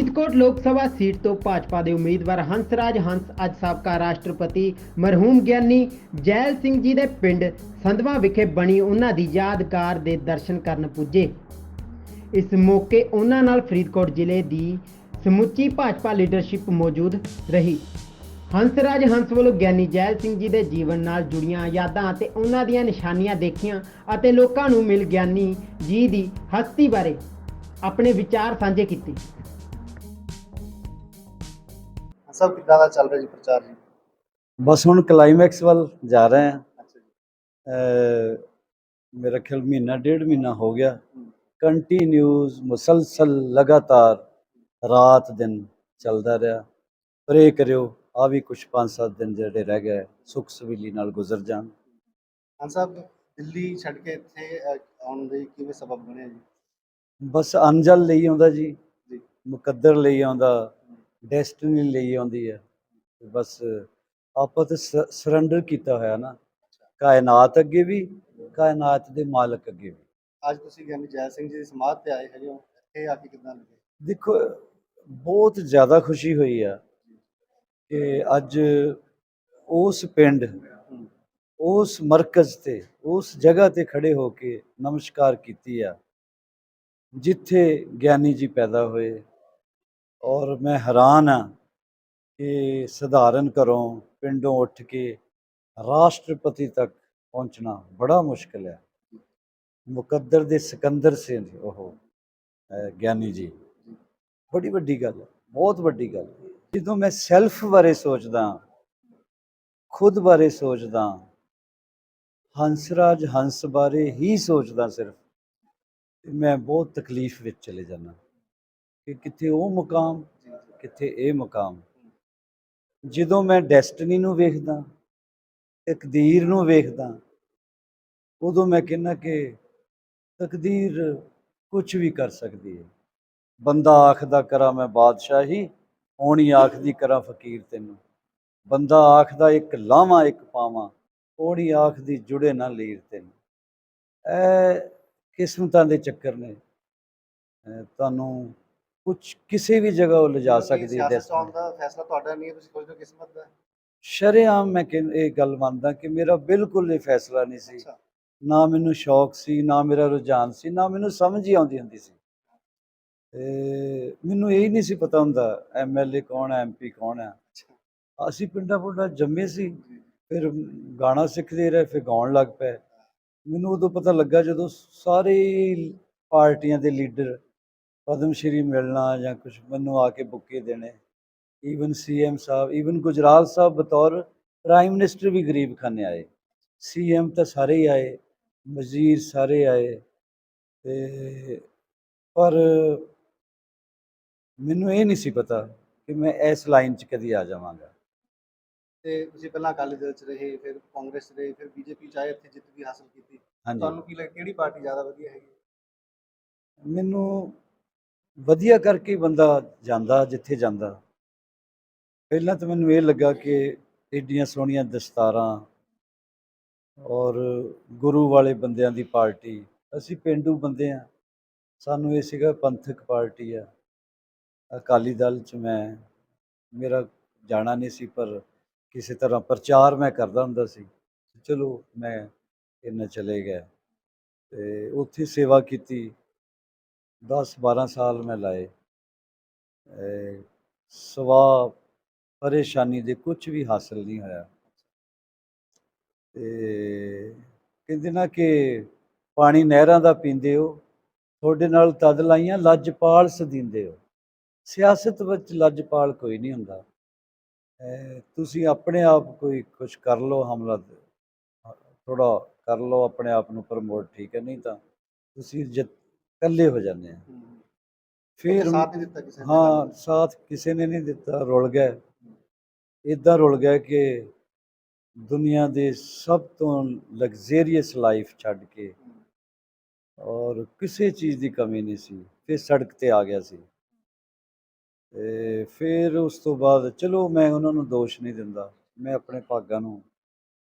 ਫਰੀਦਕੋਟ ਲੋਕ ਸਭਾ ਸੀਟ ਤੋਂ ਭਾਜਪਾ ਦੇ ਉਮੀਦਵਾਰ ਹੰਸਰਾਜ ਹੰਸ ਅੱਜ ਸਾਬਕਾ ਰਾਸ਼ਟਰਪਤੀ ਮਰਹੂਮ ਗਿਆਨੀ ਜੈਲ ਸਿੰਘ ਜੀ ਦੇ ਪਿੰਡ ਸੰਧਵਾ ਵਿਖੇ ਬਣੀ ਉਹਨਾਂ ਦੀ ਯਾਦਗਾਰ ਦੇ ਦਰਸ਼ਨ ਕਰਨ ਪੁੱਜੇ। ਇਸ ਮੌਕੇ ਉਹਨਾਂ ਨਾਲ ਫਰੀਦਕੋਟ ਜ਼ਿਲ੍ਹੇ ਦੀ ਸਮੁੱਚੀ ਭਾਜਪਾ ਲੀਡਰਸ਼ਿਪ ਮੌਜੂਦ ਰਹੀ। ਹੰਸਰਾਜ ਹੰਸ ਵੱਲੋਂ ਗਿਆਨੀ ਜੈਲ ਸਿੰਘ ਜੀ ਦੇ ਜੀਵਨ ਨਾਲ ਜੁੜੀਆਂ ਯਾਦਾਂ ਅਤੇ ਉਹਨਾਂ ਦੀਆਂ ਨਿਸ਼ਾਨੀਆਂ ਦੇਖੀਆਂ ਅਤੇ ਲੋਕਾਂ ਨੂੰ ਮਿਲ ਗਿਆਨੀ ਜੀ ਦੀ ਹਸਤੀ ਬਾਰੇ ਆਪਣੇ ਵਿਚਾਰ ਸਾਂਝੇ ਕੀਤੇ। ਸਭ ਕਿੱਦਾਂ ਦਾ ਚੱਲ ਰਿਹਾ ਜੀ ਪ੍ਰਚਾਰ ਜੀ? ਬਸ ਹੁਣ ਕਲਾਈਮੈਕਸ ਵੱਲ ਜਾ ਰਹੇ ਅਹ ਮੇਰਾ ਖਿਆਲ ਮਹੀਨਾ ਡੇਢ ਮਹੀਨਾ ਹੋ ਗਿਆ। ਕੰਟੀਨਿਊਸ ਮੁਸਲਸਲ ਲਗਾਤਾਰ ਰਾਤ ਦਿਨ ਚੱਲਦਾ ਰਿਹਾ। ਪ੍ਰੇ ਕਰਿਓ ਆ ਵੀ ਕੁਝ 5-7 ਦਿਨ ਜਿਹੜੇ ਰਹਿ ਗਏ ਸੁਖ ਸਵੀਲੀ ਨਾਲ ਗੁਜ਼ਰ ਜਾਣ। ਹਾਂ ਸਾਹਿਬ ਦਿੱਲੀ ਛੱਡ ਕੇ ਇੱਥੇ ਆਉਣ ਦੇ ਕਿਵੇਂ ਸਬਬ ਬਣਿਆ ਜੀ? ਬਸ ਅੰਜਲ ਲਈ ਆਉਂਦਾ ਜੀ। ਮੁਕੱਦਰ ਲਈ ਆਉਂਦਾ। ਡੈਸਟੀਨੀ ਲਈ ਆਉਂਦੀ ਹੈ। ਬਸ ਆਪਾਂ ਤਾਂ ਸਰੈਂਡਰ ਕੀਤਾ ਹੋਇਆ ਨਾ। ਕਾਇਨਾਤ ਅੱਗੇ ਵੀ ਕਾਇਨਾਤ ਦੇ ਮਾਲਕ ਅੱਗੇ ਵੀ। ਅੱਜ ਤੁਸੀਂ ਗਿਆਨੀ ਜੈ ਸਿੰਘ ਜੀ ਦੀ ਸਮਾਧ ਤੇ ਆਏ ਹੈਗੇ ਹੋ। ਇੱਥੇ ਆ ਕੇ ਕਿੱਦਾਂ ਲੱਗੇ? ਦੇਖੋ ਬਹੁਤ ਜ਼ਿਆਦਾ ਖੁਸ਼ੀ ਹੋਈ ਆ ਕਿ ਅੱਜ ਉਸ ਪਿੰਡ ਉਸ ਮਰਕਜ਼ ਤੇ ਉਸ ਜਗ੍ਹਾ ਤੇ ਖੜੇ ਹੋ ਕੇ ਨਮਸਕਾਰ ਕੀਤੀ ਆ ਜਿੱਥੇ ਗਿਆਨੀ ਜੀ ਪੈਦਾ ਹੋਏ ਔਰ ਮੈਂ ਹੈਰਾਨ ਹਾਂ ਕਿ ਸਧਾਰਨ ਘਰੋਂ ਪਿੰਡੋਂ ਉੱਠ ਕੇ ਰਾਸ਼ਟਰਪਤੀ ਤੱਕ ਪਹੁੰਚਣਾ ਬੜਾ ਮੁਸ਼ਕਲ ਹੈ। ਮੁਕੱਦਰ ਦੇ ਸਿਕੰਦਰ ਸਿੰਘ ਉਹ ਗਿਆਨੀ ਜੀ। ਬੜੀ ਵੱਡੀ ਗੱਲ ਹੈ, ਬਹੁਤ ਵੱਡੀ ਗੱਲ ਜਦੋਂ ਮੈਂ ਸੈਲਫ ਬਾਰੇ ਸੋਚਦਾ, ਖੁਦ ਬਾਰੇ ਸੋਚਦਾ, ਹੰਸਰਾਜ ਹੰਸ ਬਾਰੇ ਹੀ ਸੋਚਦਾ ਸਿਰਫ ਮੈਂ ਬਹੁਤ ਤਕਲੀਫ ਵਿੱਚ ਚਲੇ ਜਾਂਦਾ। ਕਿ ਕਿੱਥੇ ਉਹ ਮੁਕਾਮ ਕਿੱਥੇ ਇਹ ਮੁਕਾਮ। ਜਦੋਂ ਮੈਂ ਡੈਸਟਨੀ ਨੂੰ ਵੇਖਦਾ ਤਕਦੀਰ ਨੂੰ ਵੇਖਦਾ ਉਦੋਂ ਮੈਂ ਕਹਿੰਦਾ ਕਿ ਤਕਦੀਰ ਕੁਝ ਵੀ ਕਰ ਸਕਦੀ ਹੈ। ਬੰਦਾ ਆਖਦਾ ਕਰਾਂ ਮੈਂ ਬਾਦਸ਼ਾਹੀ ਹੋਣੀ ਆਖਦੀ ਕਰਾਂ ਫਕੀਰ ਤੈਨੂੰ। ਬੰਦਾ ਆਖਦਾ ਇੱਕ ਲਾਵਾਂ ਇੱਕ ਪਾਵਾਂ ਹੋਣੀ ਆਖਦੀ ਜੁੜੇ ਨਾ ਲੀਰ ਤੈਨੂੰ। ਇਹ ਕਿਸਮਤਾਂ ਦੇ ਚੱਕਰ ਨੇ। ਤੁਹਾਨੂੰ ਕੁਝ ਕਿਸੇ ਵੀ ਜਗ੍ਹਾ ਉਹ ਲਿਜਾ ਸਕਦੀ ਹੈ ਸਿਆਸਤ ਆਉਣ। ਦਾ ਫੈਸਲਾ ਤੁਹਾਡਾ ਨਹੀਂ ਹੈ ਤੁਸੀਂ ਹੋ ਕਿਸਮਤ ਦਾ? ਸ਼ਰੇਆਮ ਮੈਂ ਕਿ- ਇਹ ਗੱਲ ਮੰਨਦਾ ਕਿ ਮੇਰਾ ਬਿਲਕੁਲ ਇਹ ਫੈਸਲਾ ਨਹੀਂ ਸੀ। ਨਾ ਮੈਨੂੰ ਸ਼ੌਕ ਸੀ ਨਾ ਮੇਰਾ ਰੁਝਾਨ ਸੀ ਨਾ ਮੈਨੂੰ ਸਮਝ ਹੀ ਆਉਂਦੀ ਹੁੰਦੀ ਸੀ। ਤੇ ਮੈਨੂੰ ਇਹ ਨਹੀਂ ਸੀ ਪਤਾ ਹੁੰਦਾ ਐਮਐਲਏ ਕੌਣ ਹੈ ਐਮਪੀ ਕੌਣ ਹੈ। ਅਸੀਂ ਪਿੰਡਾਂ ਪੁੰਡਾਂ ਜੰਮੇ ਸੀ ਫਿਰ ਗਾਣਾ ਸਿੱਖਦੇ ਰਹੇ ਫਿਰ ਗਾਉਣ ਲੱਗ ਪਏ। ਮੈਨੂੰ ਉਦੋਂ ਪਤਾ ਲੱਗਾ ਜਦੋਂ ਸਾਰੇ ਪਾਰਟੀਆਂ ਦੇ ਲੀਡਰ ਪਦਮ ਸ਼੍ਰੀ ਮਿਲਣਾ ਜਾਂ ਕੁਝ ਮੈਨੂੰ ਆ ਕੇ ਬੁੱਕੇ ਦੇਣੇ। Even CM sahib even Gujral sahib ਬਤੌਰ ਪ੍ਰਾਈਮ ਮਿਨਿਸਟਰ ਵੀ ਗਰੀਬ ਖਾਨੇ ਆਏ। ਸੀਐਮ ਤਾਂ ਸਾਰੇ ਹੀ ਆਏ ਵਜ਼ੀਰ ਸਾਰੇ ਆਏ ਤੇ ਪਰ ਮੈਨੂੰ ਇਹ ਨਹੀਂ ਸੀ ਪਤਾ ਕਿ ਮੈਂ ਇਸ ਲਾਈਨ 'ਚ ਕਦੀ ਆ ਜਾਵਾਂਗਾ। ਤੇ ਤੁਸੀਂ ਪਹਿਲਾਂ ਅਕਾਲੀ ਦਲ 'ਚ ਰਹੇ ਫਿਰ ਕਾਂਗਰਸ 'ਚ ਰਹੇ ਫਿਰ ਬੀਜੇਪੀ 'ਚ ਆਏ ਇੱਥੇ ਜਿੱਤ ਵੀ ਹਾਸਲ ਕੀਤੀ। ਤੁਹਾਨੂੰ ਕੀ ਲੱਗ ਕਿਹੜੀ ਪਾਰਟੀ ਜ਼ਿਆਦਾ ਵਧੀਆ ਹੈਗੀ? ਮੈਨੂੰ ਵਧੀਆ ਕਰਕੇ ਬੰਦਾ ਜਾਂਦਾ, ਜਿੱਥੇ ਜਾਂਦਾ। ਪਹਿਲਾਂ ਤਾਂ ਮੈਨੂੰ ਇਹ ਲੱਗਾ ਕਿ ਏਡੀਆਂ ਸੋਹਣੀਆਂ ਦਸਤਾਰਾਂ ਔਰ ਗੁਰੂ ਵਾਲੇ ਬੰਦਿਆਂ ਦੀ ਪਾਰਟੀ। ਅਸੀਂ ਪਿੰਡੂ ਬੰਦੇ ਆ। ਸਾਨੂੰ ਇਹ ਸੀਗਾ ਪੰਥਕ ਪਾਰਟੀ ਆ। ਅਕਾਲੀ ਦਲ ਚ ਮੈਂ, ਮੇਰਾ ਜਾਣਾ ਨਹੀਂ ਸੀ, ਪਰ ਕਿਸੇ ਤਰ੍ਹਾਂ ਪ੍ਰਚਾਰ ਮੈਂ ਕਰਦਾ ਹੁੰਦਾ ਸੀ। ਚਲੋ, ਮੈਂ ਇਹਨਾਂ ਚਲੇ ਗਿਆ। ਤੇ ਉੱਥੇ ਸੇਵਾ ਕੀਤੀ। 10 12 ਸਾਲ ਮੈਂ ਲਾਏ। ਸਵਾ ਪਰੇਸ਼ਾਨੀ ਦੇ ਕੁਝ ਵੀ ਹਾਸਲ ਨਹੀਂ ਹੋਇਆ। ਤੇ ਕਹਿੰਦੇ ਨਾ ਕਿ ਪਾਣੀ ਨਹਿਰਾਂ ਦਾ ਪੀਂਦੇ ਹੋ, ਤੁਹਾਡੇ ਨਾਲ ਤਦ ਲਾਈਆਂ ਲੱਜਪਾਲ ਸਦੀਂਦੇ ਹੋ। ਸਿਆਸਤ ਵਿੱਚ ਲੱਜਪਾਲ ਕੋਈ ਨਹੀਂ ਹੁੰਦਾ। ਤੁਸੀਂ ਆਪਣੇ ਆਪ ਕੋਈ ਕੁਝ ਕਰ ਲਓ, ਹਮਲਾ ਥੋੜਾ ਕਰ ਲਓ, ਆਪਣੇ ਆਪ ਨੂੰ ਪ੍ਰਮੋਟ ਠੀਕ ਹੈ, ਨਹੀਂ ਤਾਂ ਤੁਸੀਂ ਜਿੱਤ ਇਕੱਲੇ ਹੋ ਜਾਂਦੇ ਆ। ਫਿਰ ਸਾਥ ਨਹੀਂ ਦਿੱਤਾ ਕਿਸੇ ਨੇ? ਹਾਂ ਸਾਥ ਕਿਸੇ ਨੇ ਨਹੀਂ ਦਿੱਤਾ ਰੁਲ ਗਏ ਇਦਾਂ ਰੁਲ ਗਏ ਕਿ ਦੁਨੀਆ ਦੇ ਸਭ ਤੋਂ ਲਗਜ਼ਰੀਅਸ ਲਾਈਫ ਛੱਡ ਕੇ ਔਰ ਕਿਸੇ ਚੀਜ਼ ਦੀ ਕਮੀ ਨਹੀਂ ਸੀ ਫਿਰ ਸੜਕ ਤੇ ਆ ਗਿਆ ਸੀ। ਤੇ ਫਿਰ ਉਸ ਤੋਂ ਬਾਅਦ ਚਲੋ ਮੈਂ ਉਹਨਾਂ ਨੂੰ ਦੋਸ਼ ਨਹੀਂ ਦਿੰਦਾ ਮੈਂ ਆਪਣੇ ਭਾਗਾਂ ਨੂੰ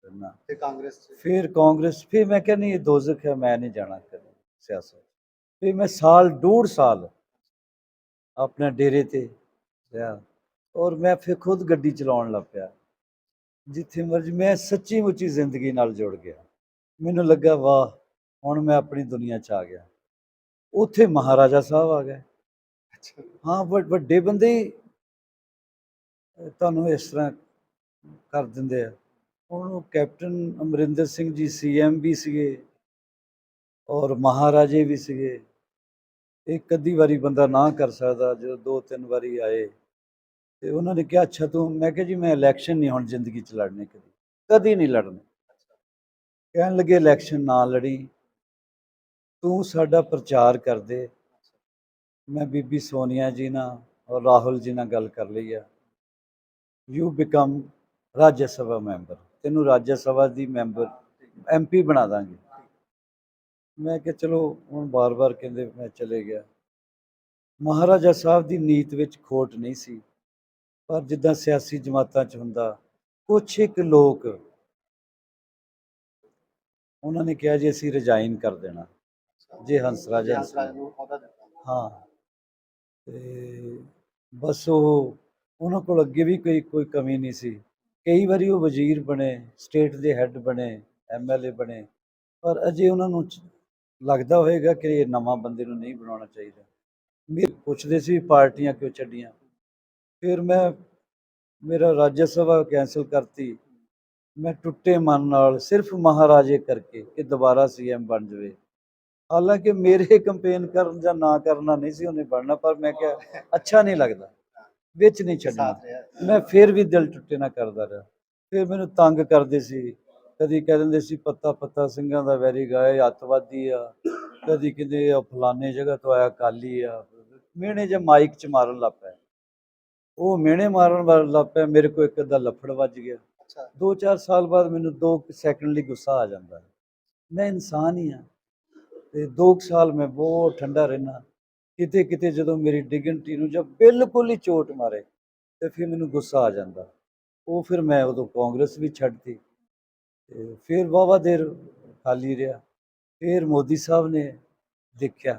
ਦਿੰਦਾ। ਤੇ ਕਾਂਗਰਸ ਫਿਰ ਕਾਂਗਰਸ ਫਿਰ ਮੈਂ ਕਿਹਾ ਨਹੀਂ ਇਹ ਦੋਜ਼ਖ ਹੈ ਮੈਂ ਨਹੀਂ ਜਾਣਾ ਕਦੇ ਸਿਆਸਤ। ਫਿਰ ਮੈਂ ਸਾਲ ਡੂਢ ਸਾਲ ਆਪਣੇ ਡੇਰੇ ਤੇ ਰਿਹਾ ਔਰ ਮੈਂ ਫਿਰ ਖੁਦ ਗੱਡੀ ਚਲਾਉਣ ਲੱਗ ਪਿਆ। ਜਿੱਥੇ ਮਰਜ਼ੀ ਮੈਂ ਸੱਚੀ ਮੁੱਚੀ ਜ਼ਿੰਦਗੀ ਨਾਲ ਜੁੜ ਗਿਆ। ਮੈਨੂੰ ਲੱਗਾ ਵਾਹ ਹੁਣ ਮੈਂ ਆਪਣੀ ਦੁਨੀਆ 'ਚ ਆ ਗਿਆ। ਉੱਥੇ ਮਹਾਰਾਜਾ ਸਾਹਿਬ ਆ ਗਏ। ਹਾਂ ਵੱਡ- ਬੰਦੇ ਤੁਹਾਨੂੰ ਇਸ ਤਰ੍ਹਾਂ ਕਰ ਦਿੰਦੇ ਆ। ਹੁਣ ਕੈਪਟਨ ਅਮਰਿੰਦਰ ਸਿੰਘ ਜੀ ਸੀਐਮ ਵੀ ਸੀਗੇ ਔਰ ਮਹਾਰਾਜੇ ਵੀ ਸੀਗੇ। ਇੱਕ ਅੱਧੀ ਵਾਰੀ ਬੰਦਾ ਨਾ ਕਰ ਸਕਦਾ, ਜਦੋਂ ਦੋ ਤਿੰਨ ਵਾਰੀ ਆਏ। ਤੇ ਉਹਨਾਂ ਨੇ ਕਿਹਾ, ਅੱਛਾ ਤੂੰ, ਮੈਂ ਕਿਹਾ, ਜੀ ਮੈਂ ਇਲੈਕਸ਼ਨ ਨਹੀਂ, ਹੁਣ ਜ਼ਿੰਦਗੀ 'ਚ ਲੜਨੇ ਕਦੀ। ਕਦੀ ਨਹੀਂ ਲੜਨੇ। ਕਹਿਣ ਲੱਗੇ ਇਲੈਕਸ਼ਨ ਨਾ ਲੜੀ। ਤੂੰ ਸਾਡਾ ਪ੍ਰਚਾਰ ਕਰ ਦੇ। ਮੈਂ ਬੀਬੀ ਸੋਨੀਆ ਜੀ ਨਾਲ ਔਰ ਰਾਹੁਲ ਜੀ ਨਾਲ ਗੱਲ ਕਰ ਲਈ ਆ। You become Rajya Sabha member ਤੈਨੂੰ ਰਾਜ ਸਭਾ ਦੀ ਮੈਂਬਰ ਐਮਪੀ ਬਣਾ ਦਾਂਗੇ। ਮੈਂ ਕਿਹਾ ਚਲੋ ਹੁਣ ਬਾਰ-ਬਾਰ ਕਹਿੰਦੇ ਮੈਂ ਚਲੇ ਗਿਆ। ਮਹਾਰਾਜਾ ਸਾਹਿਬ ਦੀ ਨੀਤ ਵਿੱਚ ਖੋਟ ਨਹੀਂ ਸੀ ਪਰ ਜਿੱਦਾਂ ਸਿਆਸੀ ਜਮਾਤਾਂ 'ਚ ਹੁੰਦਾ ਕੁਛ ਇੱਕ ਲੋਕ ਉਹਨਾਂ ਨੇ ਕਿਹਾ ਜੀ ਅਸੀਂ ਰਿਜ਼ਾਈਨ ਕਰ ਦੇਣਾ। ਜੇ ਹੰਸ ਦਿੱਤਾ। ਹਾਂ। ਤੇ ਬਸ ਉਹ ਉਹਨਾਂ ਕੋਲ ਅੱਗੇ ਵੀ ਕੋਈ ਕੋਈ ਕਮੀ ਨਹੀਂ ਸੀ। ਕਈ ਵਾਰੀ ਉਹ ਵਜ਼ੀਰ ਬਣੇ ਸਟੇਟ ਦੇ ਹੈੱਡ ਬਣੇ ਐਮਐਲਏ ਬਣੇ ਪਰ ਅਜੇ ਉਹਨਾਂ ਨੂੰ ਲੱਗਦਾ ਹੋਵੇਗਾ ਕਿ ਇਹ ਨਵਾਂ ਬੰਦੇ ਨੂੰ ਨਹੀਂ ਬਣਾਉਣਾ ਚਾਹੀਦਾ। ਮੇਰੇ ਪੁੱਛਦੇ ਸੀ ਪਾਰਟੀਆਂ ਕਿਉਂ ਛੱਡੀਆਂ। ਫਿਰ ਮੈਂ ਮੇਰਾ ਰਾਜ ਸਭਾ ਕੈਂਸਲ ਕਰਤੀ। ਮੈਂ ਟੁੱਟੇ ਮਨ ਨਾਲ ਸਿਰਫ ਮਹਾਰਾਜੇ ਕਰਕੇ ਕਿ ਦੁਬਾਰਾ ਸੀਐਮ ਬਣ ਜਾਵੇ। ਹਾਲਾਂਕਿ ਮੇਰੇ ਕੰਪੇਨ ਕਰਨ ਜਾਂ ਨਾ ਕਰਨਾ ਨਹੀਂ ਸੀ ਉਹਨੇ ਬਣਨਾ ਪਰ ਮੈਂ ਕਿਹਾ ਅੱਛਾ ਨਹੀਂ ਲੱਗਦਾ। ਵਿੱਚ ਨਹੀਂ ਛੱਡਣਾ। ਮੈਂ ਫਿਰ ਵੀ ਦਿਲ ਟੁੱਟੇ ਨਾ ਕਰਦਾ ਰਿਹਾ। ਫਿਰ ਮੈਨੂੰ ਤੰਗ ਕਰਦੇ ਸੀ ਕਦੀ ਕਹਿ ਦਿੰਦੇ ਸੀ ਪੱਤਾ ਪੱਤਾ ਸਿੰਘਾਂ ਦਾ ਵੈਰੀ ਗਾਏ ਅੱਤਵਾਦੀ ਆ। ਕਦੀ ਕਹਿੰਦੇ ਆ ਫਲਾਣੇ ਜਗ੍ਹਾ ਤੋਂ ਆਇਆ ਕਾਲੀ ਆ। ਮਿਹਣੇ ਜੇ ਮਾਈਕ ਚ ਮਾਰਨ ਲੱਗ ਪਿਆ। ਉਹ ਮਿਹਣੇ ਮਾਰਨ ਵਾਲ ਲੱਗ ਪਿਆ ਮੇਰੇ ਕੋਲ ਇੱਕ ਅੱਧਾ ਲੱਫੜ ਵੱਜ ਗਿਆ। ਅੱਛਾ। 2-4 ਸਾਲ ਬਾਅਦ ਮੈਨੂੰ 2 ਸੈਕਿੰਡ ਲਈ ਗੁੱਸਾ ਆ ਜਾਂਦਾ। ਮੈਂ ਇਨਸਾਨ ਹੀ ਹਾਂ ਤੇ 2 ਸਾਲ ਮੈਂ ਬਹੁਤ ਠੰਡਾ ਰਹਿਣਾ ਕਿਤੇ ਕਿਤੇ ਜਦੋਂ ਮੇਰੀ ਡਿਗਨਟੀ ਨੂੰ ਜਦ ਬਿਲਕੁਲ ਹੀ ਚੋਟ ਮਾਰੇ ਤੇ ਫਿਰ ਮੈਨੂੰ ਗੁੱਸਾ ਆ ਜਾਂਦਾ। ਉਹ ਫਿਰ ਮੈਂ ਉਦੋਂ ਕਾਂਗਰਸ ਵੀ ਛੱਡਤੀ। ਤੇ ਫਿਰ ਵਾਹਵਾ ਦੇਰ ਖਾਲੀ ਰਿਹਾ। ਫਿਰ ਮੋਦੀ ਸਾਹਿਬ ਨੇ ਦੇਖਿਆ,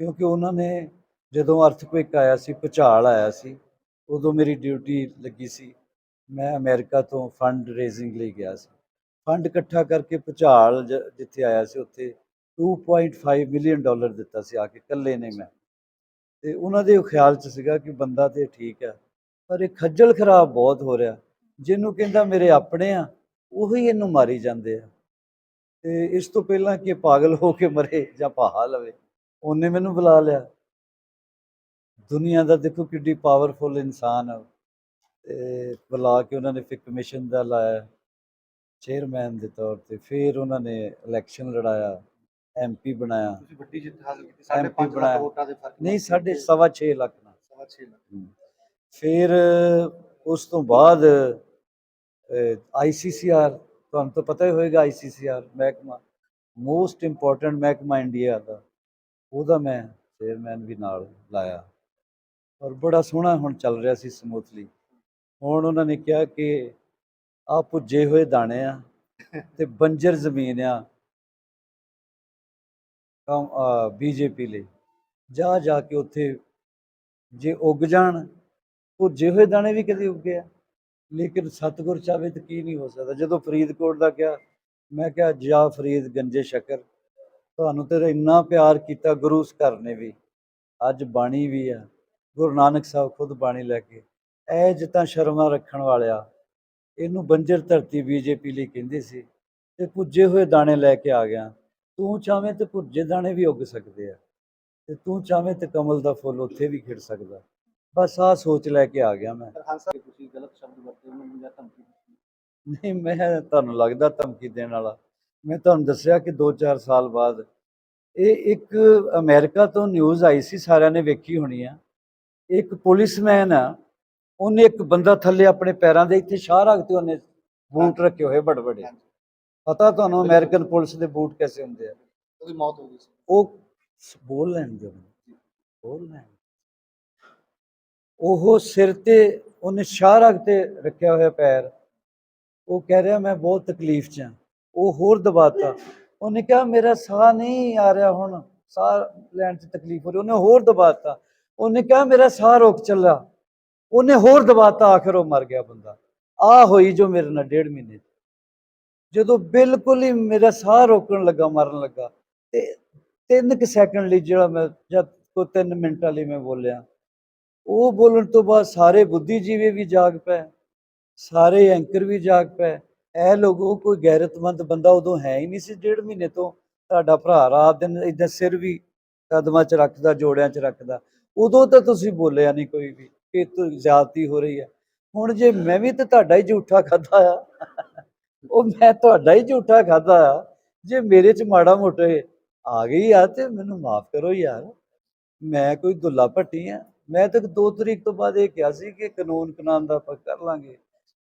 ਕਿਉਂਕਿ ਉਹਨਾਂ ਨੇ ਜਦੋਂ ਅਰਥਕੁਇਕ ਆਇਆ ਸੀ, ਭੁਚਾਲ ਆਇਆ ਸੀ, ਉਦੋਂ ਮੇਰੀ ਡਿਊਟੀ ਲੱਗੀ ਸੀ। ਮੈਂ ਅਮਰੀਕਾ ਤੋਂ ਫੰਡ ਰੇਜ਼ਿੰਗ ਲਈ ਗਿਆ ਸੀ। ਫੰਡ ਇਕੱਠਾ ਕਰਕੇ ਭੁਚਾਲ ਜਿੱਥੇ ਆਇਆ ਸੀ, ਉੱਥੇ 2.5 ਮਿਲੀਅਨ ਡਾਲਰ ਦਿੱਤਾ ਸੀ ਆ ਕੇ, ਇਕੱਲੇ ਨੇ ਮੈਂ। ਤੇ ਉਹਨਾਂ ਦੇ ਖਿਆਲ 'ਚ ਸੀਗਾ ਕਿ ਬੰਦਾ ਤੇ ਠੀਕ ਹੈ ਪਰ ਇਹ ਖੱਜਲ ਖਰਾਬ ਬਹੁਤ ਹੋ ਰਿਹਾ। ਜਿਹਨੂੰ ਕਹਿੰਦਾ ਮੇਰੇ ਆਪਣੇ ਆ ਉਹੀ ਇਹਨੂੰ ਮਾਰੀ ਜਾਂਦੇ ਆ। ਤੇ ਇਸ ਤੋਂ ਪਹਿਲਾਂ ਕਿ ਪਾਗਲ ਹੋ ਕੇ ਮਰੇ ਜਾਂ ਪਾਹਾ ਲਵੇ ਉਹਨੇ ਮੈਨੂੰ ਬੁਲਾ ਲਿਆ। ਦੁਨੀਆ ਦਾ ਦੇਖੋ ਕਿੱਡੀ ਪਾਵਰਫੁਲ ਇਨਸਾਨ ਆ ਤੇ ਬੁਲਾ ਕੇ ਉਹਨਾਂ ਨੇ ਫਿਰ ਕਮਿਸ਼ਨ ਦਾ ਲਾਇਆ ਚੇਅਰਮੈਨ ਦੇ ਤੌਰ ਤੇ। ਫਿਰ ਉਹਨਾਂ ਨੇ ਇਲੈਕਸ਼ਨ ਲੜਾਇਆ ਐਮਪੀ ਬਣਾਇਆ। ਤੁਸੀਂ ਵੱਡੀ ਜਿੱਤ ਹਾਸਲ ਕੀਤੀ ਸਾਢੇ MP ਪੰਜ ਬਣਾਇਆ। ਲੱਖ ਵੋਟਾਂ ਦੇ ਫ਼ਰਕ ਨਹੀਂ ਨਾਲ ਸਾਢੇ ਜਿੱਤੇ। ਸਵਾ ਛੇ ਲੱਖ ਨਾਲ। ਸਵਾ ਛੇ ਲੱਖ। ਫਿਰ ਉਸ ਤੋਂ ਬਾਅਦ ਆਈਸੀਸੀਆਰ ਤੁਹਾਨੂੰ ਤਾਂ ਪਤਾ ਹੀ ਹੋਵੇਗਾ ਆਈਸੀਸੀਆਰ ਮਹਿਕਮਾ ਮੋਸਟ ਇੰਪੋਰਟੈਂਟ ਮਹਿਕਮਾ ਇੰਡੀਆ ਦਾ। ਉਹਦਾ ਮੈਂ ਚੇਅਰਮੈਨ ਵੀ ਨਾਲ ਲਾਇਆ। ਔਰ ਬੜਾ ਸੋਹਣਾ ਹੁਣ ਚੱਲ ਰਿਹਾ ਸੀ ਸਮੂਥਲੀ ਹੁਣ ਉਹਨਾਂ ਨੇ ਕਿਹਾ ਕਿ ਆ ਪੁੱਜੇ ਹੋਏ ਦਾਣੇ ਆ ਤੇ ਬੰਜਰ ਜ਼ਮੀਨ ਆ ਕੰਮ ਬੀਜੇਪੀ ਲਈ। ਜਾ ਜਾ ਕੇ ਉੱਥੇ ਜੇ ਉੱਗ ਜਾਣ, ਭੁੱਜੇ ਹੋਏ ਦਾਣੇ ਵੀ ਕਦੇ ਉੱਗੇ ਆ ਲੇਕਿਨ ਸਤਿਗੁਰ ਚਾਵੇ ਤਾਂ ਕੀ ਨਹੀਂ ਹੋ ਸਕਦਾ। ਜਦੋਂ ਫਰੀਦਕੋਟ ਦਾ ਕਿਹਾ ਮੈਂ ਕਿਹਾ, ਜਾ ਫਰੀਦ ਗੰਜੇ ਸ਼ਕਰ। ਤੁਹਾਨੂੰ ਤੇਰਾ ਇੰਨਾ ਪਿਆਰ ਕੀਤਾ ਗੁਰੂ ਘਰ ਨੇ ਵੀ। ਅੱਜ ਬਾਣੀ ਵੀ ਆ। ਗੁਰੂ ਨਾਨਕ ਸਾਹਿਬ ਖੁਦ ਬਾਣੀ ਲੈ ਕੇ, ਐ ਜਿੱਤਾਂ ਸ਼ਰਮਾ ਰੱਖਣ ਵਾਲਿਆ। ਇਹਨੂੰ ਬੰਜਰ ਧਰਤੀ ਬੀਜੇਪੀ ਲਈ ਕਹਿੰਦੇ ਸੀ ਤੇ ਪੁੱਜੇ ਹੋਏ ਦਾਣੇ ਲੈ ਕੇ ਆ ਗਿਆ। ਤੂੰ ਚਾਵੇਂ ਤੇ ਪੁੱਜੇ ਦਾਣੇ ਵੀ ਉੱਗ ਸਕਦੇ ਆ ਤੇ ਤੂੰ ਚਾਵੇਂ ਤੇ ਕਮਲ ਦਾ ਫੁੱਲ ਉੱਥੇ ਵੀ ਖਿੜ ਸਕਦਾ। ਬਸ ਆਹ ਸੋਚ ਲੈ ਕੇ ਆ ਗਿਆ ਮੈਂ। ਪਰ ਹੰਸਾ ਤੁਸੀਂ ਗਲਤ ਸ਼ਬਦ ਵਰਤੇ ਉਹਨਾਂ ਜਾਂ ਧਮਕੀ ਦਿੱਤੀ। ਨਹੀਂ ਮੈਂ ਤੁਹਾਨੂੰ ਲੱਗਦਾ ਧਮਕੀ ਦੇਣ ਵਾਲਾ। ਮੈਂ ਤੁਹਾਨੂੰ ਦੱਸਿਆ ਕਿ 2-4 ਸਾਲ ਬਾਅਦ ਇਹ ਇੱਕ ਅਮਰੀਕਾ ਤੋਂ ਨਿਊਜ਼ ਆਈ ਸੀ ਸਾਰਿਆਂ ਨੇ ਵੇਖੀ ਹੋਣੀ ਆ। ਇੱਕ ਪੁਲਿਸਮੈਨ ਆ ਉਹਨੇ ਇੱਕ ਬੰਦਾ ਥੱਲੇ ਆਪਣੇ ਪੈਰਾਂ ਦੇ ਇੱਥੇ ਸ਼ਾਹ ਰੱਖ ਤੇ ਉਹਨੇ ਬੂਟ ਰੱਖੇ ਹੋਏ ਬੜ ਬੜੇ। ਪਤਾ ਤੁਹਾਨੂੰ ਅਮਰੀਕਨ ਪੁਲਿਸ ਦੇ ਬੂਟ ਕਿਵੇਂ ਹੁੰਦੇ ਆ? ਉਹਦੀ ਮੌਤ ਹੋ ਗਈ ਸੀ। ਉਹ ਬੋਲ ਲੈਣ ਦਿਓ। ਬੋਲ ਲੈਣ ਉਹ ਸਿਰ ਤੇ, ਉਹਨੇ ਸ਼ਾਹ ਤੇ ਰੱਖਿਆ ਹੋਇਆ ਪੈਰ। ਉਹ ਕਹਿ ਰਿਹਾ, ਮੈਂ ਬਹੁਤ ਤਕਲੀਫ 'ਚ ਹਾਂ ਉਹ ਹੋਰ ਦਬਾਤਾ। ਉਹਨੇ ਕਿਹਾ, ਮੇਰਾ ਸਾਹ ਨਹੀਂ ਆ ਰਿਹਾ ਹੁਣ। ਸਾਹ ਲੈਣ 'ਚ ਤਕਲੀਫ ਹੋ ਰਹੀ। ਉਹਨੇ ਹੋਰ ਦਬਾਤਾ। ਉਹਨੇ ਕਿਹਾ, ਮੇਰਾ ਸਾਹ ਰੁਕ ਚੱਲਾ ਉਹਨੇ ਹੋਰ ਦਬਾਤਾ, ਆਖਰ ਉਹ ਮਰ ਗਿਆ ਬੰਦਾ। ਆ ਹੋਈ ਜੋ ਮੇਰੇ ਨਾਲ ਡੇਢ ਮਹੀਨੇ ਜਦੋਂ ਬਿਲਕੁਲ ਹੀ ਮੇਰਾ ਸਾਹ ਰੋਕਣ ਲੱਗਾ, ਮਰਨ ਲੱਗਾ, ਤੇ ਤਿੰਨ ਕੁ ਸੈਕਿੰਡ ਲਈ ਜਿਹੜਾ ਮੈਂ ਜਦ ਕੋ ਤਿੰਨ ਮਿੰਟਾਂ ਲਈ ਮੈਂ ਬੋਲਿਆ ਉਹ ਬੋਲਣ ਤੋਂ ਬਾਅਦ ਸਾਰੇ ਬੁੱਧੀਜੀਵੀ ਵੀ ਜਾਗ ਪਏ, ਸਾਰੇ ਐਂਕਰ ਵੀ ਜਾਗ ਪਏ। ਇਹ ਲੋਗੋ ਕੋਈ ਗੈਰਤਮੰਦ ਬੰਦਾ ਉਦੋਂ ਹੈ ਹੀ ਨਹੀਂ ਸੀ, ਡੇਢ ਮਹੀਨੇ ਤੋਂ ਤੁਹਾਡਾ ਭਰਾ ਰਾਤ ਦਿਨ ਇਦਾਂ ਸਿਰ ਵੀ ਕਦਮਾਂ 'ਚ ਰੱਖਦਾ, ਜੋੜਿਆਂ 'ਚ ਰੱਖਦਾ। ਉਦੋਂ ਤਾਂ ਤੁਸੀਂ ਬੋਲਿਆ ਨਹੀਂ ਕੋਈ ਵੀ ਕਿ ਤੂੰ ਜ਼ਿਆਦਤੀ ਹੋ ਰਹੀ ਹੈ। ਹੁਣ ਜੇ ਮੈਂ ਵੀ ਤਾਂ ਤੁਹਾਡਾ ਹੀ ਝੂਠਾ ਖਾਦਾ ਆ, ਉਹ ਮੈਂ ਤੁਹਾਡਾ ਹੀ ਝੂਠਾ ਖਾਦਾ ਆ, ਜੇ ਮੇਰੇ 'ਚ ਮਾੜਾ ਮੋਟੇ ਆ ਗਈ ਆ ਤੇ ਮੈਨੂੰ ਮਾਫ ਕਰੋ ਯਾਰ। ਮੈਂ ਕੋਈ ਦੁੱਲਾ ਭੱਟੀ ਆ। ਮੈਂ ਤਾਂ 2 ਤਰੀਕ ਤੋਂ ਬਾਅਦ ਇਹ ਕਿਹਾ ਸੀ ਕਿ ਕਾਨੂੰਨ ਕਾਨੂੰਨ ਦਾ ਆਪਾਂ ਕਰ ਲਾਂਗੇ।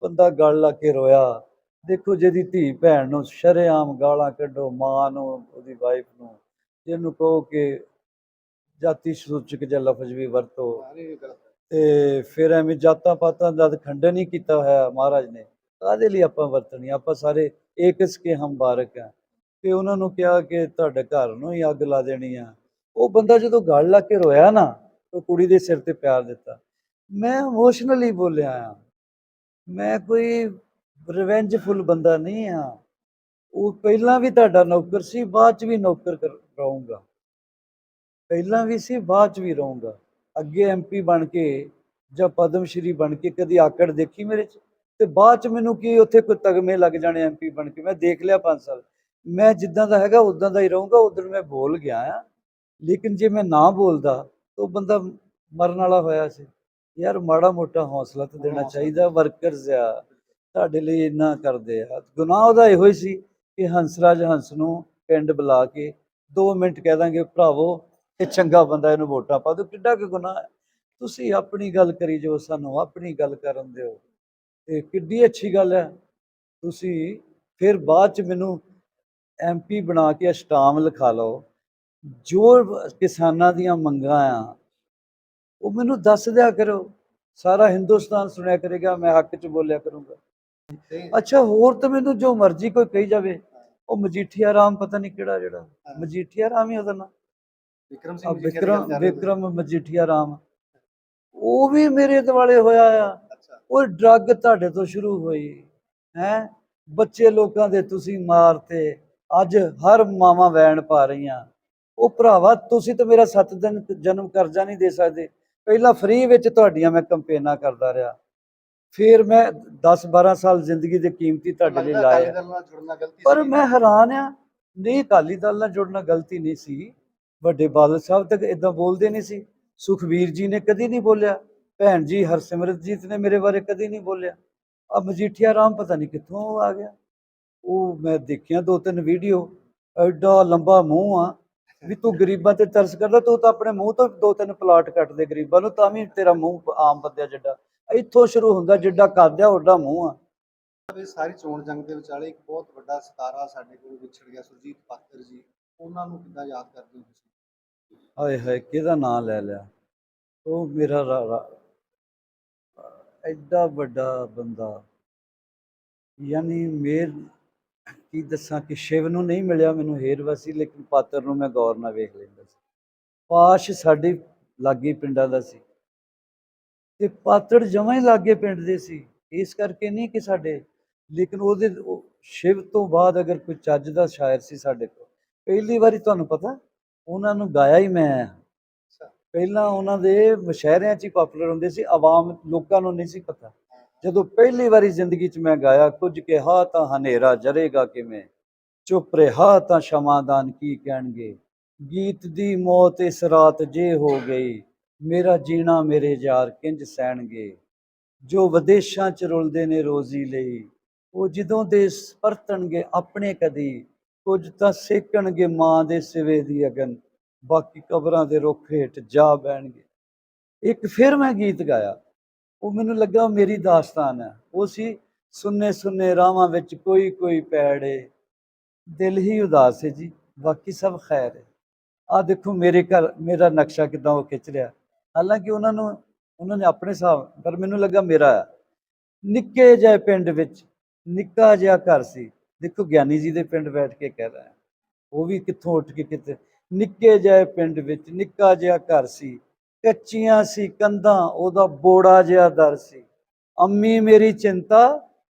ਬੰਦਾ ਗਲ ਲਾ ਕੇ ਰੋਇਆ। ਦੇਖੋ ਜਿਹਦੀ ਧੀ ਭੈਣ ਨੂੰ ਸ਼ਰੇਆਮ ਗਾਲਾਂ ਕੱਢੋ ਮਾਂ ਨੂੰ ਉਹਦੀ ਵਾਈਫ ਨੂੰ ਜਿਹਨੂੰ ਕਹੋ ਕਿ ਜਾਤੀ ਸੂਚਕ ਜਿਹਾ ਲਫ਼ਜ਼ ਵੀ ਵਰਤੋ। ਤੇ ਫਿਰ ਐਵੇਂ ਜਾਤਾਂ ਪਾਤਾਂ ਦਾ ਖੰਡਨ ਹੀ ਕੀਤਾ ਹੋਇਆ ਮਹਾਰਾਜ ਨੇ। ਕਾਹਦੇ ਲਈ ਆਪਾਂ ਵਰਤਣੀ? ਆਪਾਂ ਸਾਰੇ ਏਕਸ ਕੇ ਹਮ ਬਾਰਕ ਆ ਤੇ ਉਹਨਾਂ ਨੂੰ ਕਿਹਾ ਕਿ ਤੁਹਾਡੇ ਘਰ ਨੂੰ ਹੀ ਅੱਗ ਲਾ ਦੇਣੀ ਆ। ਉਹ ਬੰਦਾ ਜਦੋਂ ਗਲ ਲਾ ਕੇ ਰੋਇਆ ਨਾ ਉਹ ਕੁੜੀ ਦੇ ਸਿਰ ਤੇ ਪਿਆਰ ਦਿੱਤਾ। ਮੈਂ ਇਮੋਸ਼ਨਲੀ ਬੋਲਿਆ ਆ। ਮੈਂ ਕੋਈ ਰਿਵੈਂਜਫੁਲ ਬੰਦਾ ਨਹੀਂ ਆ। ਉਹ ਪਹਿਲਾਂ ਵੀ ਤੁਹਾਡਾ ਨੌਕਰ ਸੀ, ਬਾਅਦ ਚ ਵੀ ਨੌਕਰ ਕਰ- ਰਹੂੰਗਾ। ਪਹਿਲਾਂ ਵੀ ਸੀ, ਬਾਅਦ ਚ ਵੀ ਰਹੂੰਗਾ। ਅੱਗੇ ਐਮਪੀ ਬਣ ਕੇ ਜਾਂ ਪਦਮ ਸ਼੍ਰੀ ਬਣ ਕੇ ਕਦੀ ਆਕੜ ਦੇਖੀ ਮੇਰੇ ਚ? ਤੇ ਬਾਅਦ ਚ ਮੈਨੂੰ ਕੀ ਉੱਥੇ ਕੋਈ ਤਗਮੇ ਲੱਗ ਜਾਣੇ ਐਮਪੀ ਬਣ ਕੇ? ਮੈਂ ਦੇਖ ਲਿਆ 5 ਸਾਲ। ਮੈਂ ਜਿੱਦਾਂ ਦਾ ਹੈਗਾ, ਉਦਾਂ ਦਾ ਹੀ ਰਹੂੰਗਾ। ਉਦੋਂ ਮੈਂ ਬੋਲ ਗਿਆ ਆ। ਲੇਕਿਨ ਜੇ ਮੈਂ ਨਾ ਬੋਲਦਾ ਉਹ ਬੰਦਾ ਮਰਨ ਵਾਲਾ ਹੋਇਆ ਸੀ। ਯਾਰ ਮਾੜਾ ਮੋਟਾ ਹੌਸਲਾ ਤਾਂ ਦੇਣਾ। ਚਾਹੀਦਾ ਵਰਕਰਸ ਆ ਤੁਹਾਡੇ ਲਈ ਇੰਨਾ ਕਰਦੇ ਆ। ਗੁਨਾਹ ਉਹਦਾ ਇਹੋ ਹੀ ਸੀ ਕਿ ਹੰਸਰਾਜ ਹੰਸ ਨੂੰ ਪਿੰਡ ਬੁਲਾ ਕੇ 2 ਮਿੰਟ ਕਹਿ ਦਾਂਗੇ ਭਰਾਵੋ ਇਹ ਚੰਗਾ ਬੰਦਾ ਇਹਨੂੰ ਵੋਟਾਂ ਪਾ ਦਿਓ। ਕਿੱਡਾ ਕੁ ਗੁਨਾਹ ਹੈ। ਤੁਸੀਂ ਆਪਣੀ ਗੱਲ ਕਰੀ ਜੋ ਸਾਨੂੰ ਆਪਣੀ ਗੱਲ ਕਰਨ ਦਿਓ। ਤੇ ਕਿੱਡੀ ਅੱਛੀ ਗੱਲ ਹੈ। ਤੁਸੀਂ ਫਿਰ ਬਾਅਦ ਚ ਮੈਨੂੰ ਐਮਪੀ ਬਣਾ ਕੇ ਅਸ਼ਟਾਮ ਲਿਖਾ ਲਓ। ਜੋ ਕਿਸਾਨਾਂ ਦੀਆਂ ਮੰਗਾਂ ਆ ਉਹ ਮੈਨੂੰ ਦੱਸ ਦਿਆ ਕਰੋ। ਸਾਰਾ ਹਿੰਦੁਸਤਾਨ ਸੁਣਿਆ ਕਰੇਗਾ ਮੈਂ ਹੱਕ ਚ ਬੋਲਿਆ ਕਰੂੰਗਾ। ਅੱਛਾ ਹੋਰ ਤਾਂ ਮੈਨੂੰ ਜੋ ਮਰਜ਼ੀ ਕੋਈ ਕਹੀ ਜਾਵੇ ਉਹ ਮਜੀਠੀਆ ਰਾਮ ਪਤਾ ਨਹੀਂ ਕਿਹੜਾ ਜਿਹੜਾ ਮਜੀਠੀਆ ਰਾਮ ਹੀ ਉਹਦਾ ਨਾਮ ਵਿਕਰਮ ਸਿੰਘ ਵਿਕਰਮ ਵਿਕਰਮ ਮਜੀਠੀਆ ਰਾਮ। ਉਹ ਵੀ ਮੇਰੇ ਦਿਵਾਲੇ ਹੋਇਆ ਆ। ਉਹ ਡਰੱਗ ਤੁਹਾਡੇ ਤੋਂ ਸ਼ੁਰੂ ਹੋਈ ਹੈ? ਬੱਚੇ ਲੋਕਾਂ ਦੇ ਤੁਸੀਂ ਮਾਰਤੇ ਅੱਜ ਹਰ ਮਾਵਾਂ ਵੈਣ ਪਾ ਰਹੀਆਂ। ਉਹ ਭਰਾਵਾ ਤੁਸੀਂ ਤਾਂ ਮੇਰਾ 7 ਦਿਨ ਜਨਮ ਕਰਜ਼ਾ ਨਹੀਂ ਦੇ ਸਕਦੇ। ਪਹਿਲਾਂ ਫ੍ਰੀ ਵਿੱਚ ਤੁਹਾਡੀਆਂ ਮੈਂ ਕੰਪੇਨਾਂ ਕਰਦਾ ਰਿਹਾ। ਫਿਰ ਮੈਂ 10 12 ਸਾਲ ਜ਼ਿੰਦਗੀ ਦੇ ਕੀਮਤੀ ਤੁਹਾਡੇ ਲਈ ਲਾਏ ਪਰ। ਮੈਂ ਹੈਰਾਨ ਆ ਨਹੀਂ ਅਕਾਲੀ ਦਲ ਨਾਲ ਜੁੜਨਾ ਗਲਤੀ ਨਹੀਂ ਸੀ। ਵੱਡੇ ਬਾਦਲ ਸਾਹਿਬ ਤੱਕ ਇਦਾਂ ਬੋਲਦੇ ਨਹੀਂ ਸੀ। ਸੁਖਵੀਰ ਜੀ ਨੇ ਕਦੀ ਨਹੀਂ ਬੋਲਿਆ। ਭੈਣ ਜੀ ਹਰਸਿਮਰਤਜੀਤ ਨੇ ਮੇਰੇ ਬਾਰੇ ਕਦੀ ਨਹੀਂ ਬੋਲਿਆ। ਆ ਮਜੀਠੀਆ ਰਾਮ ਪਤਾ ਨਹੀਂ ਕਿੱਥੋਂ ਆ ਗਿਆ। ਉਹ ਮੈਂ ਦੇਖਿਆ ਦੋ ਤਿੰਨ ਵੀਡੀਓ। ਐਡਾ ਲੰਬਾ ਮੂੰਹ ਆ। ਵੀ ਤੂੰ ਗਰੀਬਾਂ ਤੇ ਤਰਸ ਕਰਦਾ ਤੂੰ ਤਾਂ ਆਪਣੇ ਮੂੰਹ ਤੋਂ ਦੋ ਤਿੰਨ ਪਲਾਟ ਕੱਟ ਦੇ ਗਰੀਬਾਂ ਨੂੰ ਤਾਂ ਵੀ ਤੇਰਾ ਮੂੰਹ ਆਮ ਬੰਦਿਆ ਜਿੱਡਾ। ਇੱਥੋਂ ਸ਼ੁਰੂ ਹੁੰਦਾ ਜਿੱਡਾ ਕਰਦਿਆ ਓਡਾ ਮੂੰਹ ਆ। ਇਹ ਸਾਰੀ ਚੋਣ ਜੰਗ ਦੇ ਵਿਚਾਲੇ ਇੱਕ ਬਹੁਤ ਵੱਡਾ ਸਿਤਾਰਾ ਸਾਡੇ ਕੋਲ ਵਿਛੜ ਗਿਆ ਸੁਰਜੀਤ ਪਾਤਰ ਜੀ। ਉਹਨਾਂ ਨੂੰ ਕਿੱਦਾਂ ਯਾਦ ਕਰਦੇ ਹੋ ਤੁਸੀਂ? ਹਾਏ ਹਾਏ ਕਿਹਦਾ ਨਾਂ ਲੈ ਲਿਆ? ਉਹ ਮੇਰਾ ਐਡਾ ਵੱਡਾ ਬੰਦਾ। ਯਾਨੀ ਮੇਰ ਕੀ ਦੱਸਾਂ ਕਿ ਸ਼ਿਵ ਨੂੰ ਨਹੀਂ ਮਿਲਿਆ ਮੈਨੂੰ ਹੇਰਵਾਸੀ ਲੇਕਿਨ ਪਾਤਰ ਨੂੰ ਮੈਂ ਗੌਰ ਨਾਲ ਵੇਖ ਲੈਂਦਾ ਸੀ। ਪਾਸ਼ ਸਾਡੇ ਲਾਗੇ ਪਿੰਡਾਂ ਦਾ ਸੀ। ਤੇ ਪਾਤਰ ਜਮਾਂ ਹੀ ਲਾਗੇ ਪਿੰਡ ਦੇ ਸੀ। ਇਸ ਕਰਕੇ ਨਹੀਂ ਕਿ ਸਾਡੇ ਲੇਕਿਨ ਉਹਦੇ ਉਹ ਸ਼ਿਵ ਤੋਂ ਬਾਅਦ ਅਗਰ ਕੋਈ ਚੱਜ ਦਾ ਸ਼ਾਇਰ ਸੀ ਸਾਡੇ ਕੋਲ। ਪਹਿਲੀ ਵਾਰੀ ਤੁਹਾਨੂੰ ਪਤਾ ਉਹਨਾਂ ਨੂੰ ਗਾਇਆ ਹੀ ਮੈਂ। ਪਹਿਲਾਂ ਉਹਨਾਂ ਦੇ ਮੁਸ਼ਾਇਰਿਆਂ 'ਚ ਹੀ ਪਾਪੂਲਰ ਹੁੰਦੇ ਸੀ ਆਵਾਮ ਲੋਕਾਂ ਨੂੰ ਨਹੀਂ ਸੀ ਪਤਾ। ਜਦੋਂ ਪਹਿਲੀ ਵਾਰੀ ਜ਼ਿੰਦਗੀ 'ਚ ਮੈਂ ਗਾਇਆ, ਕੁਝ ਕਿਹਾ ਤਾਂ ਹਨੇਰਾ ਜਰੇਗਾ ਕਿਵੇਂ? ਚੁੱਪ ਰਿਹਾ ਤਾਂ ਸ਼ਮਾਦਾਨ ਕੀ ਕਹਿਣਗੇ? ਗੀਤ ਦੀ ਮੌਤ ਇਸ ਰਾਤ ਜੇ ਹੋ ਗਈ, ਮੇਰਾ ਜੀਣਾ ਮੇਰੇ ਯਾਰ ਕਿੰਜ ਸਹਿਣਗੇ? ਜੋ ਵਿਦੇਸ਼ਾਂ 'ਚ ਰੁਲਦੇ ਨੇ ਰੋਜ਼ੀ ਲਈ, ਉਹ ਜਦੋਂ ਦੇ ਪਰਤਣਗੇ ਆਪਣੇ ਕਦੀ, ਕੁਝ ਤਾਂ ਸੇਕਣਗੇ ਮਾਂ ਦੇ ਸਿਵੇ ਦੀ ਅਗਨ, ਬਾਕੀ ਕਬਰਾਂ ਦੇ ਰੁੱਖ ਹੇਠ ਜਾ ਬਹਿਣਗੇ। ਇੱਕ ਫਿਰ ਮੈਂ ਗੀਤ ਗਾਇਆ ਉਹ ਮੈਨੂੰ ਲੱਗਾ ਉਹ ਮੇਰੀ ਦਾਸਤਾਨ ਹੈ। ਉਹ ਸੀ ਸੁੰਨੇ ਸੁੰਨੇ ਰਾਵਾਂ ਵਿੱਚ ਕੋਈ ਕੋਈ ਪੈੜੇ। ਦਿਲ ਹੀ ਉਦਾਸ ਹੈ ਜੀ, ਬਾਕੀ ਸਭ ਖੈਰ ਹੈ। ਆ ਦੇਖੋ ਮੇਰੇ ਘਰ, ਮੇਰਾ ਨਕਸ਼ਾ ਕਿਦਾਂ ਉਹ ਖਿੱਚ ਰਿਹਾ। ਹਾਲਾਂਕਿ ਉਹਨਾਂ ਨੂੰ, ਉਹਨਾਂ ਨੇ ਆਪਣੇ ਹਿਸਾਬ, ਪਰ ਮੈਨੂੰ ਲੱਗਾ ਮੇਰਾ ਹੈ। ਨਿੱਕੇ ਜਿਹੇ ਪਿੰਡ ਵਿੱਚ ਨਿੱਕਾ ਜਿਹਾ ਘਰ ਸੀ। ਦੇਖੋ ਗਿਆਨੀ ਜੀ ਦੇ ਪਿੰਡ ਬੈਠ ਕੇ ਕਹਿ ਰਿਹਾ ਉਹ ਵੀ ਕਿੱਥੋਂ ਉੱਠ ਕੇ ਕਿਤੇ ਨਿੱਕੇ ਜਿਹੇ ਪਿੰਡ ਵਿੱਚ ਨਿੱਕਾ ਜਿਹਾ ਘਰ ਸੀ। ਕੱਚੀਆਂ ਸੀ ਕੰਧਾਂ, ਉਹਦਾ ਬੋੜਾ ਜਿਹਾ ਦਰ ਸੀ। ਅੰਮੀ ਮੇਰੀ ਚਿੰਤਾ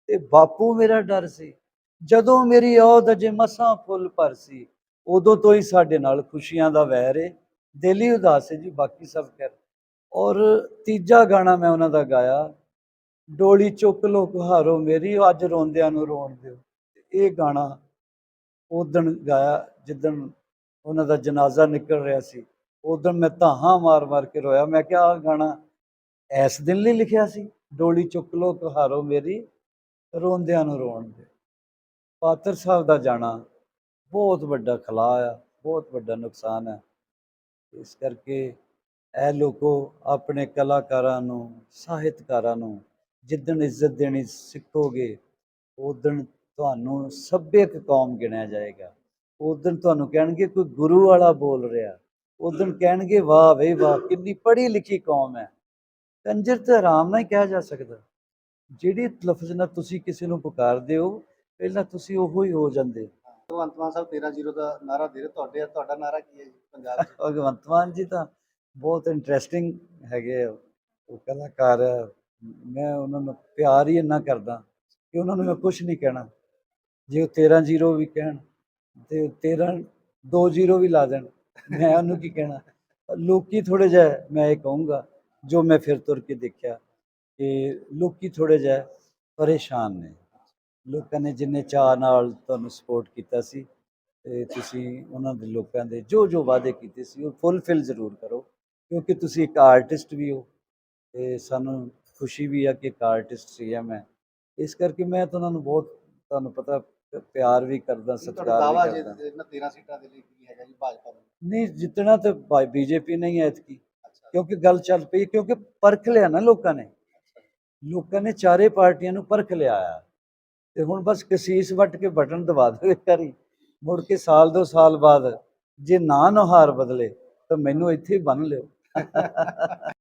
ਤੇ ਬਾਪੂ ਮੇਰਾ ਡਰ ਸੀ। ਜਦੋਂ ਮੇਰੀ ਔਦ ਅਜੇ ਮਸਾਂ ਫੁੱਲ ਭਰ ਸੀ, ਉਦੋਂ ਤੋਂ ਹੀ ਸਾਡੇ ਨਾਲ ਖੁਸ਼ੀਆਂ ਦਾ ਵਹਿਰ ਏ। ਦਿਲ ਹੀ ਉਦਾਸ ਹੈ ਜੀ, ਬਾਕੀ ਸਭ ਕਰ ਔਰ ਤੀਜਾ ਗਾਣਾ ਮੈਂ ਉਹਨਾਂ ਦਾ ਗਾਇਆ, ਡੋਲੀ ਚੁੱਕ ਲੋ ਕੁਹਾਰੋ ਮੇਰੀ, ਅੱਜ ਰੋਂਦਿਆਂ ਨੂੰ ਰੋਣ ਦਿਓ। ਇਹ ਗਾਣਾ ਉਦਣ ਗਾਇਆ, ਜਿੱਦਣ ਉਹਨਾਂ ਦਾ ਜਨਾਜ਼ਾ ਨਿਕਲ ਰਿਹਾ ਸੀ। ਉਦੋਂ ਮੈਂ ਧਾਹਾਂ ਮਾਰ ਮਾਰ ਕੇ ਰੋਇਆ। ਮੈਂ ਕਿਹਾ, ਆਹ ਗਾਣਾ ਇਸ ਦਿਨ ਲਈ ਲਿਖਿਆ ਸੀ। ਡੋਲੀ ਚੁੱਕ ਲੋ ਕਹਾਰੋ ਮੇਰੀ, ਰੋਂਦਿਆਂ ਨੂੰ ਰੋਣ ਦੇ ਪਾਤਰ ਸਾਹਿਬ ਦਾ ਜਾਣਾ ਬਹੁਤ ਵੱਡਾ ਖਲਾ ਆ, ਬਹੁਤ ਵੱਡਾ ਨੁਕਸਾਨ ਹੈ ਇਸ ਕਰਕੇ ਇਹ ਲੋਕੋ ਆਪਣੇ ਕਲਾਕਾਰਾਂ ਨੂੰ, ਸਾਹਿਤਕਾਰਾਂ ਨੂੰ ਜਿੱਦਣ ਇੱਜ਼ਤ ਦੇਣੀ ਸਿੱਖੋਗੇ ਉਦਣ ਤੁਹਾਨੂੰ ਸੱਭਿਅਕ ਕੌਮ ਗਿਣਿਆ ਜਾਏਗਾ। ਉਦਣ ਤੁਹਾਨੂੰ ਕਹਿਣਗੇ, ਕੋਈ ਗੁਰੂ ਵਾਲਾ ਬੋਲ ਰਿਹਾ। ਉਦਣ ਕਹਿਣਗੇ ਵਾਹ ਵੇ ਵਾਹ ਕਿੰਨੀ ਪੜ੍ਹੀ ਲਿਖੀ ਕੌਮ ਹੈ। ਕੰਜਰ ਤੇ ਆਰਾਮ ਨਾਲ ਹੀ ਕਿਹਾ ਜਾ ਸਕਦਾ। ਜਿਹੜੀ ਲਫ਼ਜ਼ ਨਾਲ ਤੁਸੀਂ ਕਿਸੇ ਨੂੰ ਪੁਕਾਰਦੇ ਹੋ ਪਹਿਲਾਂ ਤੁਸੀਂ ਉਹੋ ਹੀ ਹੋ ਜਾਂਦੇ। ਭਗਵੰਤ ਮਾਨ ਸਾਹਿਬ 13-0 ਦਾ ਨਾਰਾ ਦੇ ਰਹੇ ਤੁਹਾਡੇ ਤੁਹਾਡਾ ਨਾਰਾ ਕੀ ਹੈ ਜੀ ਪੰਜਾਬ 'ਚ? ਭਗਵੰਤ ਮਾਨ ਜੀ ਤਾਂ ਬਹੁਤ ਇੰਟਰਸਟਿੰਗ ਹੈਗੇ ਉਹ ਕਲਾਕਾਰ ਮੈਂ ਉਹਨਾਂ ਨੂੰ ਪਿਆਰ ਹੀ ਇੰਨਾ ਕਰਦਾ ਕਿ ਉਹਨਾਂ ਨੂੰ ਮੈਂ ਕੁਝ ਨਹੀਂ ਕਹਿਣਾ। ਜੇ ਉਹ 13 ਜ਼ੀਰੋ ਵੀ ਕਹਿਣ ਤੇ 13 2 ਜ਼ੀਰੋ ਵੀ ਲਾ ਦੇਣ। ਮੈਂ ਉਹਨੂੰ ਕੀ ਕਹਿਣਾ? ਲੋਕੀ ਥੋੜੇ ਜਿਹਾ, ਮੈਂ ਇਹ ਕਹੂੰਗਾ, ਜੋ ਮੈਂ ਫਿਰ ਤੁਰ ਕੇ ਦੇਖਿਆ ਕਿ ਲੋਕੀ ਥੋੜੇ ਜਿਹਾ ਪਰੇਸ਼ਾਨ ਨੇ। ਲੋਕਾਂ ਨੇ ਜਿੰਨੇ ਚਾਅ ਨਾਲ ਤੁਹਾਨੂੰ ਸਪੋਰਟ ਕੀਤਾ ਸੀ, ਤੇ ਤੁਸੀਂ ਉਹਨਾਂ ਦੇ ਲੋਕਾਂ ਦੇ ਜੋ ਜੋ ਵਾਅਦੇ ਕੀਤੇ ਸੀ, ਉਹ ਫੁੱਲਫਿਲ ਜ਼ਰੂਰ ਕਰੋ, ਕਿਉਂਕਿ ਤੁਸੀਂ ਇੱਕ ਆਰਟਿਸਟ ਵੀ ਹੋ, ਤੇ ਸਾਨੂੰ ਖੁਸ਼ੀ ਵੀ ਆ ਕਿ ਇੱਕ ਆਰਟਿਸਟ ਸੀ ਆ ਮੈਂ। ਇਸ ਕਰਕੇ ਮੈਂ ਤਾਂ ਉਹਨਾਂ ਨੂੰ ਬਹੁਤ, ਤੁਹਾਨੂੰ ਪਤਾ ਪਿਆਰ ਵੀ ਕਰਦਾ ਸਤਿਕਾਰ ਦਾਵਾ ਵੀ ਜੇ ਕਰਦਾ। ਇਹਨਾਂ 13 ਸੀਟਾਂ ਦੇ ਲਈ ਕੀ ਹੈਗਾ ਜੀ ਭਾਜਪਾ ਨੂੰ? ਨਹੀਂ ਜਿੱਤਣਾ ਤਾਂ ਬੀਜੇਪੀ ਨਹੀਂ ਐਤਕੀ। ਅੱਛਾ। ਕਿਉਂਕਿ ਗੱਲ ਚੱਲ ਪਈ ਕਿਉਂਕਿ ਪਰਖ ਲਿਆ ਨਾ ਲੋਕਾਂ ਨੇ। ਲੋਕਾਂ ਨੇ ਚਾਰੇ ਪਾਰਟੀਆਂ ਨੂੰ ਪਰਖ ਲਿਆ ਆ। ਤੇ ਹੁਣ ਬਸ ਕਸੀਸ ਵੱਟ ਕੇ ਬਟਨ ਦਬਾ ਦੇ ਕਰੀ ਮੁੜ ਕੇ ਸਾਲ ਦੋ ਸਾਲ ਬਾਅਦ ਜੇ ਨਾ ਨੁਹਾਰ ਬਦਲੇ ਤਾਂ ਮੈਨੂੰ ਇੱਥੇ ਹੀ ਬੰਨ ਲਿਓ।